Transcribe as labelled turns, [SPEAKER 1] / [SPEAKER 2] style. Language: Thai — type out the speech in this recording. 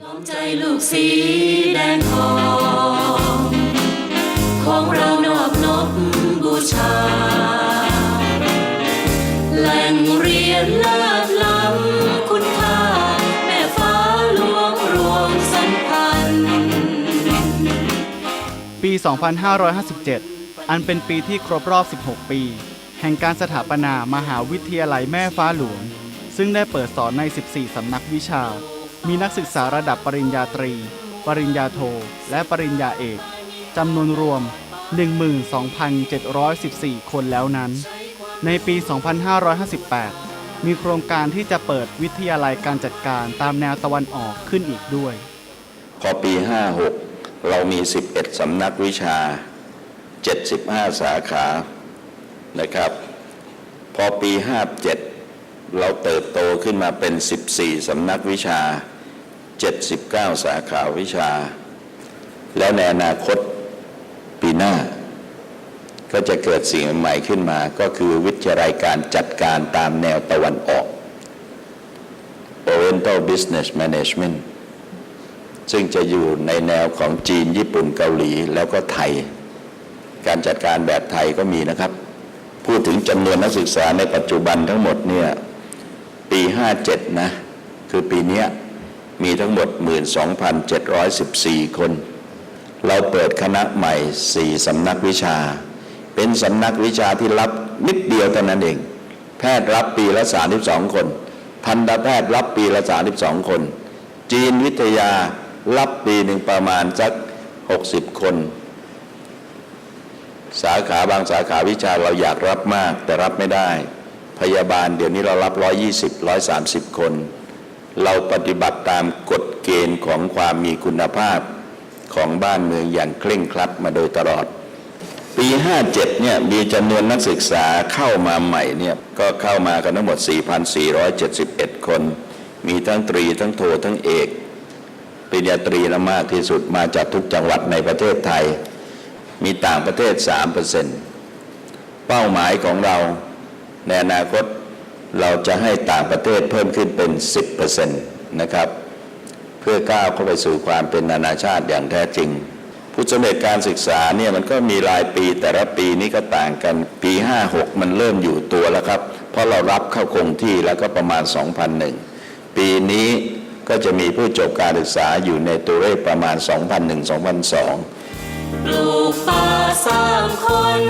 [SPEAKER 1] น้อมใจลูกสีแดงทอง ของเรานอบนบบูชา แหล่งเรียนเลิศล้ำคุณค่า แม่ฟ้าหลวงรวมสัมพันธ์
[SPEAKER 2] ปี 2557 อันเป็นปีที่ครบรอบ 16 ปี แห่งการสถาปนามหาวิทยาลัยแม่ฟ้าหลวง ซึ่งได้เปิดสอนใน 14 สำนักวิชา มีนักศึกษาระดับปริญญาตรี ปริญญาโท และปริญญาเอกจำนวนรวม 12,714 คนแล้วนั้น ในปี 2558 มีโครงการที่จะเปิดวิทยาลัยการจัดการตามแนวตะวันออกขึ้นอีกด้วย
[SPEAKER 3] พอปี 56 เรามี 11 สำนักวิชา 75 สาขานะครับ พอปี 57 เราเติบโตขึ้นมาเป็น 14 สำนักวิชา 79 สาขาวิชา แล้วในอนาคตปีหน้า ก็จะเกิดสิ่งใหม่ขึ้นมา ก็คือวิทยาลัยการจัดการตามแนวตะวันออก Oriental Business Management ซึ่งจะอยู่ในแนวของจีน ญี่ปุ่นเกาหลีแล้วก็ไทย การจัดการแบบไทยก็มีนะครับ พูดถึงจำนวนนักศึกษาในปัจจุบันทั้งหมดเนี่ยปี 57 นะ คือปีเนี้ย มีทั้งหมด 12,714 คน เราเปิดคณะใหม่ 4สำนักวิชา เป็นสำนักวิชาที่รับนิดเดียวเท่านั้นเอง แพทย์รับปีละ 32 คน ทันตแพทย์รับปีละ 32 คน จีนวิทยารับปีหนึ่งประมาณสัก 60 คน สาขาบางสาขาวิชาเราอยากรับมากแต่รับไม่ได้ พยาบาลเดี๋ยวนี้เรารับ 120 130 คน เราปฏิบัติตามกฎเกณฑ์ของความมีคุณภาพของบ้านเมืองอย่างเคร่งครัดมาโดยตลอด ปี 57 เนี่ยมีจำนวนนักศึกษาเข้ามาใหม่เนี่ยก็เข้ามากันทั้งหมด 4,471 คน มีทั้งตรีทั้งโททั้งเอกปริญญาตรีละมากที่สุดมาจากทุกจังหวัดในประเทศไทย มีต่างประเทศ 3%เป้าหมายของเราในอนาคต เราจะให้ต่างประเทศเพิ่มขึ้นเป็น 10%นะครับ เพื่อก้าวเข้าไปสู่ความเป็นนานาชาติอย่างแท้จริง ผู้สำเร็จการศึกษาเนี่ยมันก็มีรายปีแต่ละปีนี้ก็ต่างกันปี 56 มันเริ่มอยู่ตัวแล้วครับ เพราะเรารับเข้าคงที่แล้วก็ประมาณ 2001 ปีนี้ก็จะมีผู้จบการศึกษาอยู่ในตัวเลขประมาณ 2001-2002
[SPEAKER 1] ปลูกป่าสร้างคน